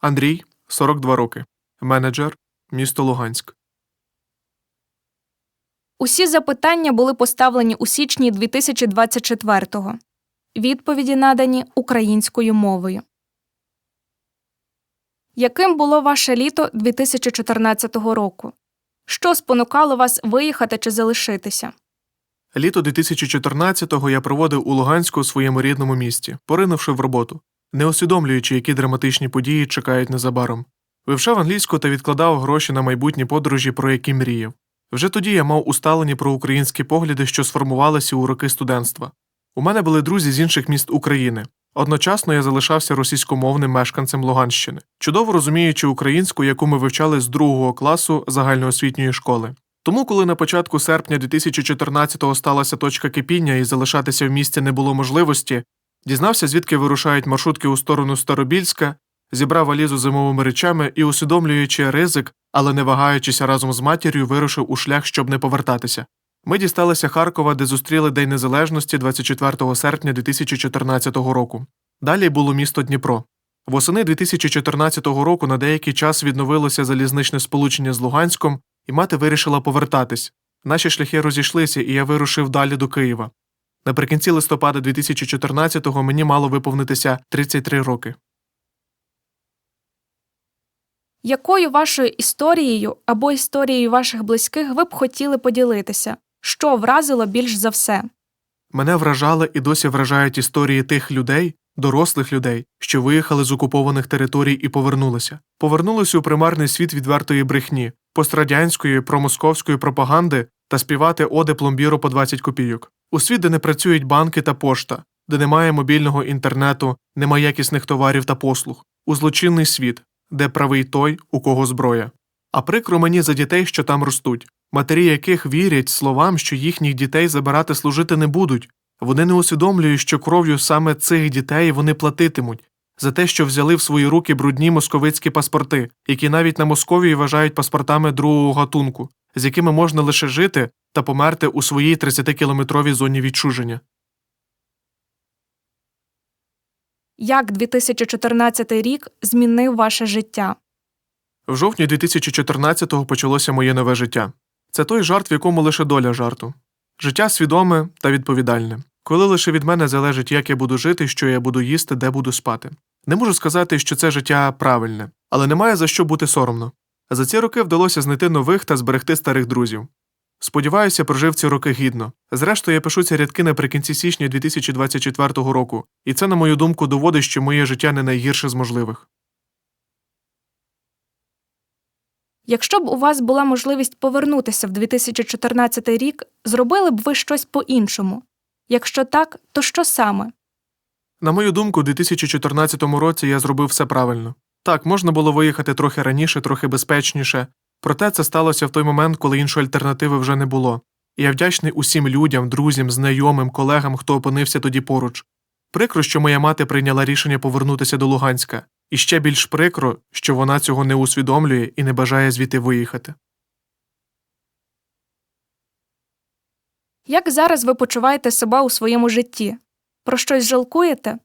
Андрій 42 роки. Менеджер. Місто Луганськ. Усі запитання були поставлені у січні 2024-го. Відповіді надані українською мовою. Яким було ваше літо 2014 року? Що спонукало вас виїхати чи залишитися? Літо 2014-го я проводив у Луганську у своєму рідному місті, поринувши в роботу, не усвідомлюючи, які драматичні події чекають незабаром. Вивчав англійську та відкладав гроші на майбутні подорожі, про які мріяв. Вже тоді я мав усталені проукраїнські погляди, що сформувалися у роки студентства. У мене були друзі з інших міст України. Одночасно я залишався російськомовним мешканцем Луганщини, чудово розуміючи українську, яку ми вивчали з другого класу загальноосвітньої школи. Тому, коли на початку серпня 2014-го сталася точка кипіння і залишатися в місті не було можливості, дізнався, звідки вирушають маршрутки у сторону Старобільська, зібрав валізу зимовими речами і, усвідомлюючи ризик, але не вагаючися разом з матір'ю, вирушив у шлях, щоб не повертатися. Ми дісталися Харкова, де зустріли День Незалежності 24 серпня 2014 року. Далі було місто Дніпро. Восени 2014 року на деякий час відновилося залізничне сполучення з Луганськом, і мати вирішила повертатись. Наші шляхи розійшлися, і я вирушив далі до Києва. Наприкінці листопада 2014-го мені мало виповнитися 33 роки. Якою вашою історією або історією ваших близьких ви б хотіли поділитися? Що вразило більш за все? Мене вражали і досі вражають історії тих людей, дорослих людей, що виїхали з окупованих територій і повернулися. Повернулися у примарний світ відвертої брехні, пострадянської, промосковської пропаганди та співати оди пломбіру по 20 копійок. У світ, де не працюють банки та пошта, де немає мобільного інтернету, немає якісних товарів та послуг, у злочинний світ, де правий той, у кого зброя. А прикро мені за дітей, що там ростуть, матері яких вірять словам, що їхніх дітей забирати служити не будуть. Вони не усвідомлюють, що кров'ю саме цих дітей вони платитимуть за те, що взяли в свої руки брудні московицькі паспорти, які навіть на Московії вважають паспортами другого гатунку, з якими можна лише жити та померти у своїй 30-кілометровій зоні відчуження. Як 2014 рік змінив ваше життя? В жовтні 2014-го почалося моє нове життя. Це той жарт, в якому лише доля жарту. Життя свідоме та відповідальне, коли лише від мене залежить, як я буду жити, що я буду їсти, де буду спати. Не можу сказати, що це життя правильне, але немає за що бути соромно. За ці роки вдалося знайти нових та зберегти старих друзів. Сподіваюся, прожив ці роки гідно. Зрештою, я пишу ці рядки наприкінці січня 2024 року, і це, на мою думку, доводить, що моє життя не найгірше з можливих. Якщо б у вас була можливість повернутися в 2014 рік, зробили б ви щось по-іншому? Якщо так, то що саме? На мою думку, у 2014 році я зробив все правильно. Так, можна було виїхати трохи раніше, трохи безпечніше, проте це сталося в той момент, коли іншої альтернативи вже не було. І я вдячний усім людям, друзям, знайомим, колегам, хто опинився тоді поруч. Прикро, що моя мати прийняла рішення повернутися до Луганська, і ще більш прикро, що вона цього не усвідомлює і не бажає звідти виїхати. Як зараз ви почуваєте себе у своєму житті? Про щось жалкуєте?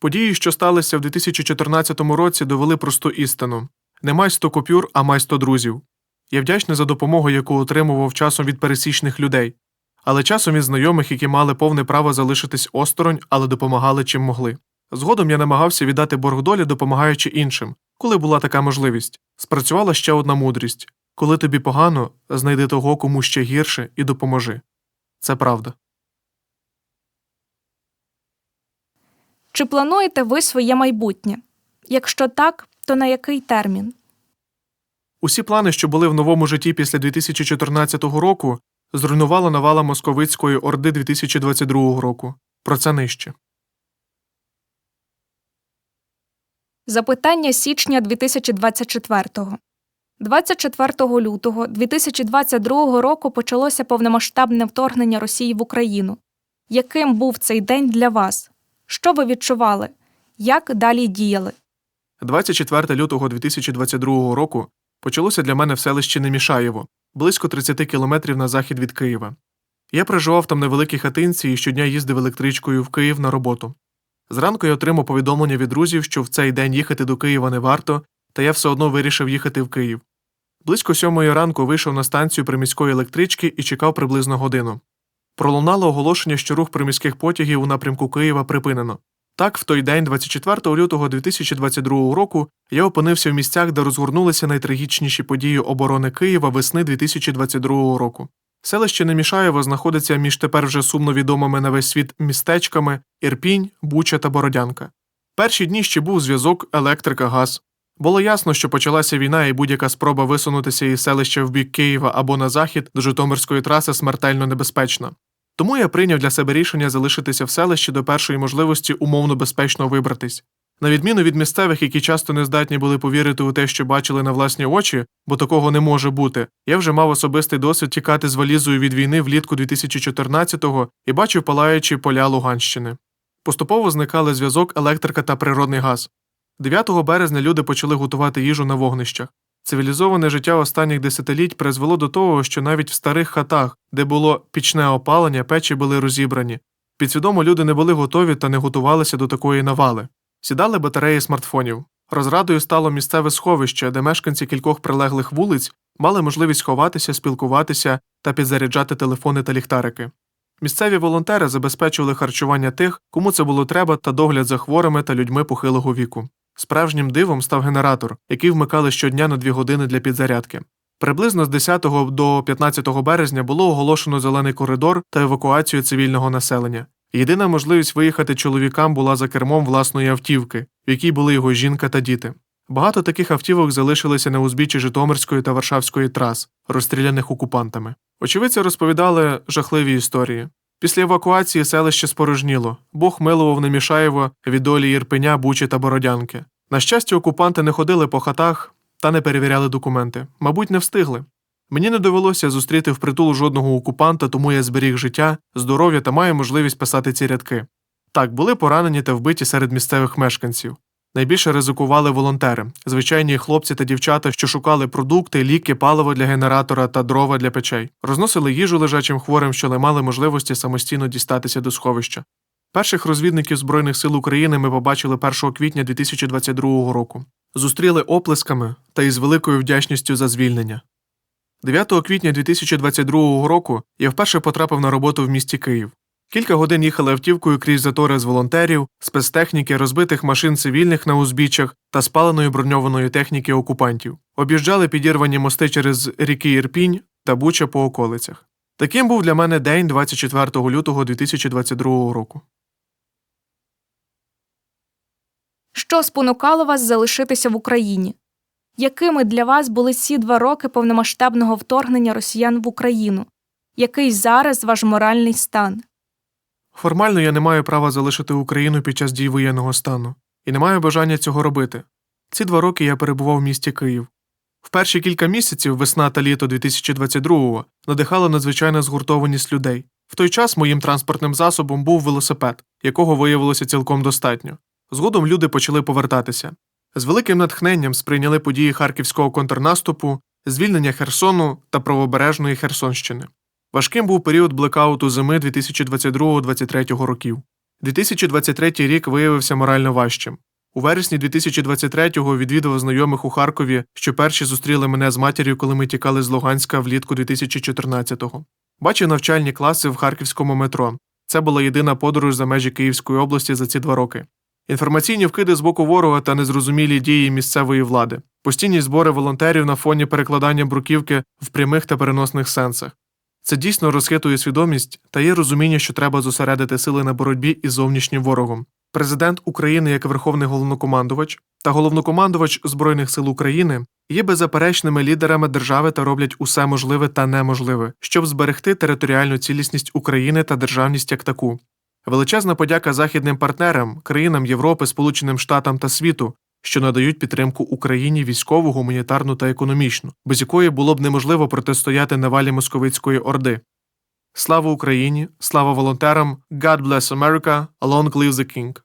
Події, що сталися в 2014 році, довели просту істину не май 100 купюр, а май 100 друзів. Я вдячний за допомогу, яку отримував часом від пересічних людей, але часом від знайомих, які мали повне право залишитись осторонь, але допомагали чим могли. Згодом я намагався віддати борг долі, допомагаючи іншим, коли була така можливість. Спрацювала ще одна мудрість коли тобі погано, знайди того, кому ще гірше, і допоможи. Це правда. Чи плануєте ви своє майбутнє? Якщо так, то на який термін? Усі плани, що були в новому житті після 2014 року, зруйнувала навала московицької орди 2022 року. Про це нижче. Запитання січня 2024-го. 24 лютого 2022 року почалося повномасштабне вторгнення Росії в Україну. Яким був цей день для вас? Що ви відчували? Як далі діяли? 24 лютого 2022 року почалося для мене в селищі Немішаєво, близько 30 кілометрів на захід від Києва. Я проживав там на великій хатинці і щодня їздив електричкою в Київ на роботу. Зранку я отримав повідомлення від друзів, що в цей день їхати до Києва не варто, та я все одно вирішив їхати в Київ. Близько сьомої ранку вийшов на станцію приміської електрички і чекав приблизно годину. Пролунало оголошення, що рух приміських потягів у напрямку Києва припинено. Так, в той день, 24 лютого 2022 року, я опинився в місцях, де розгорнулися найтрагічніші події оборони Києва весни 2022 року. Селище Немішаєво знаходиться між тепер вже сумно відомими на весь світ містечками Ірпінь, Буча та Бородянка. Перші дні ще був зв'язок, електрика, газ. Було ясно, що почалася війна, і будь-яка спроба висунутися із селища в бік Києва або на захід до Житомирської траси смертельно небезпечна. Тому я прийняв для себе рішення залишитися в селищі до першої можливості умовно безпечно вибратись. На відміну від місцевих, які часто не здатні були повірити у те, що бачили на власні очі, бо такого не може бути, я вже мав особистий досвід тікати з валізою від війни влітку 2014-го і бачив палаючі поля Луганщини. Поступово зникали зв'язок, електрика та природний газ. 9 березня люди почали готувати їжу на вогнищах. Цивілізоване життя останніх десятиліть призвело до того, що навіть в старих хатах, де було пічне опалення, печі були розібрані. Підсвідомо люди не були готові та не готувалися до такої навали. Сідали батареї смартфонів. Розрадою стало місцеве сховище, де мешканці кількох прилеглих вулиць мали можливість ховатися, спілкуватися та підзаряджати телефони та ліхтарики. Місцеві волонтери забезпечували харчування тих, кому це було треба, та догляд за хворими та людьми похилого віку. Справжнім дивом став генератор, який вмикали щодня на дві години для підзарядки. Приблизно з 10 до 15 березня було оголошено зелений коридор та евакуацію цивільного населення. Єдина можливість виїхати чоловікам була за кермом власної автівки, в якій були його жінка та діти. Багато таких автівок залишилися на узбіччі Житомирської та Варшавської трас, розстріляних окупантами. Очевидці розповідали жахливі історії. Після евакуації селище спорожніло, Бог милував Немішаєво від долі Єрпеня, Бучі та Бородянки. На щастя, окупанти не ходили по хатах та не перевіряли документи. Мабуть, не встигли. Мені не довелося зустріти впритул жодного окупанта, тому я зберіг життя, здоров'я та маю можливість писати ці рядки. Так, були поранені та вбиті серед місцевих мешканців. Найбільше ризикували волонтери, звичайні хлопці та дівчата, що шукали продукти, ліки, паливо для генератора та дрова для печей, розносили їжу лежачим хворим, що не мали можливості самостійно дістатися до сховища. Перших розвідників Збройних сил України ми побачили 1 квітня 2022 року. Зустріли оплесками та із великою вдячністю за звільнення. 9 квітня 2022 року я вперше потрапив на роботу в місті Київ. Кілька годин їхали автівкою крізь затори з волонтерів, спецтехніки, розбитих машин цивільних на узбіччях та спаленої броньованої техніки окупантів. Об'їжджали підірвані мости через ріки Ірпінь та Буча по околицях. Таким був для мене день 24 лютого 2022 року. Що спонукало вас залишитися в Україні? Якими для вас були ці два роки повномасштабного вторгнення росіян в Україну? Який зараз ваш моральний стан? Формально я не маю права залишити Україну під час дій воєнного стану і не маю бажання цього робити. Ці два роки я перебував в місті Київ. В перші кілька місяців, весна та літо 2022-го, надихала надзвичайна згуртованість людей. В той час моїм транспортним засобом був велосипед, якого виявилося цілком достатньо. Згодом люди почали повертатися. З великим натхненням сприйняли події харківського контрнаступу, звільнення Херсону та правобережної Херсонщини. Важким був період блекауту зими 2022-2023 років. 2023 рік виявився морально важчим. У вересні 2023-го відвідав знайомих у Харкові, що перші зустріли мене з матір'ю, коли ми тікали з Луганська влітку 2014-го. Бачив навчальні класи в харківському метро. Це була єдина подорож за межі Київської області за ці два роки. Інформаційні вкиди з боку ворога та незрозумілі дії місцевої влади, постійні збори волонтерів на фоні перекладання бруківки в прямих та переносних сенсах. Це дійсно розхитує свідомість та є розуміння, що треба зосередити сили на боротьбі із зовнішнім ворогом. Президент України як верховний головнокомандувач та головнокомандувач Збройних сил України є беззаперечними лідерами держави та роблять усе можливе та неможливе, щоб зберегти територіальну цілісність України та державність як таку. Величезна подяка західним партнерам, країнам Європи, Сполученим Штатам та світу, що надають підтримку Україні військову, гуманітарну та економічну, без якої було б неможливо протистояти навалі московицької орди. Слава Україні! Слава волонтерам! God bless America! Long live the King!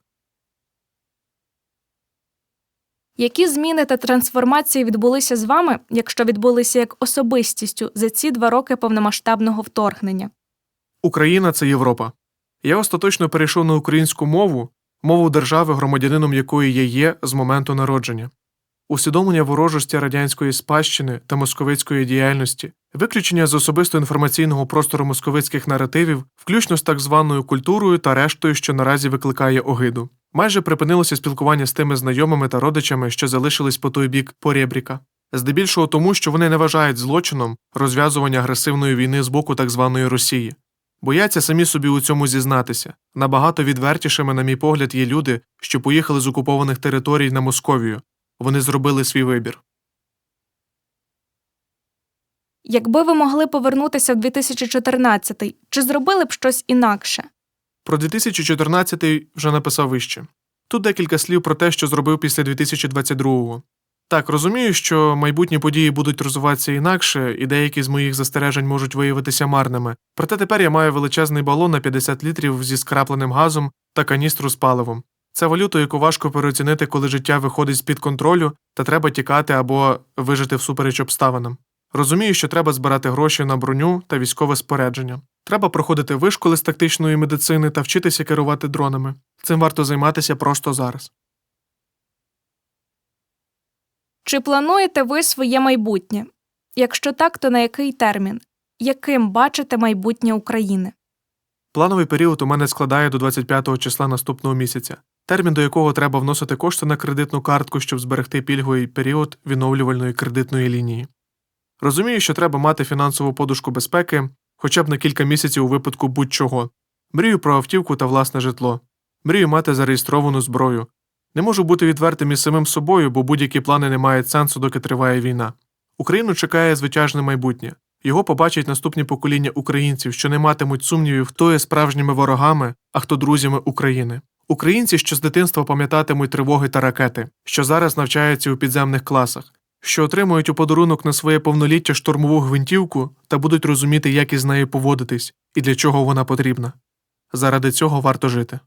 Які зміни та трансформації відбулися з вами, якщо відбулися як особистістю за ці два роки повномасштабного вторгнення? Україна це Європа. Я остаточно перейшов на українську мову, мову держави, громадянином якої я є з моменту народження, усвідомлення ворожості радянської спадщини та московицької діяльності, виключення з особисто інформаційного простору московицьких наративів, включно з так званою культурою та рештою, що наразі викликає огиду. Майже припинилося спілкування з тими знайомими та родичами, що залишились по той бік порєбріка. Здебільшого тому, що вони не вважають злочином розв'язування агресивної війни з боку так званої Росії. Бояться самі собі у цьому зізнатися. Набагато відвертішими, на мій погляд, є люди, що поїхали з окупованих територій на Московію. Вони зробили свій вибір. Якби ви могли повернутися в 2014, чи зробили б щось інакше? Про 2014 вже написав вище. Тут декілька слів про те, що зробив після 2022-го. Так, розумію, що майбутні події будуть розвиватися інакше, і деякі з моїх застережень можуть виявитися марними. Проте тепер я маю величезний балон на 50 літрів зі скрапленим газом та каністру з паливом. Це валюта, яку важко переоцінити, коли життя виходить з-під контролю та треба тікати або вижити всупереч обставинам. Розумію, що треба збирати гроші на броню та військове спорядження. Треба проходити вишколи з тактичної медицини та вчитися керувати дронами. Цим варто займатися просто зараз. Чи плануєте ви своє майбутнє? Якщо так, то на який термін? Яким бачите майбутнє України? Плановий період у мене складає до 25 числа наступного місяця, термін до якого треба вносити кошти на кредитну картку, щоб зберегти пільговий період відновлювальної кредитної лінії. Розумію, що треба мати фінансову подушку безпеки хоча б на кілька місяців у випадку будь-чого. Мрію про автівку та власне житло. Мрію мати зареєстровану зброю. Не можу бути відвертим із самим собою, бо будь-які плани не мають сенсу, доки триває війна. Україну чекає звитяжне майбутнє. Його побачать наступні покоління українців, що не матимуть сумнівів, хто є справжніми ворогами, а хто друзями України. Українці, що з дитинства пам'ятатимуть тривоги та ракети, що зараз навчаються у підземних класах, що отримують у подарунок на своє повноліття штурмову гвинтівку та будуть розуміти, як із нею поводитись і для чого вона потрібна. Заради цього варто жити.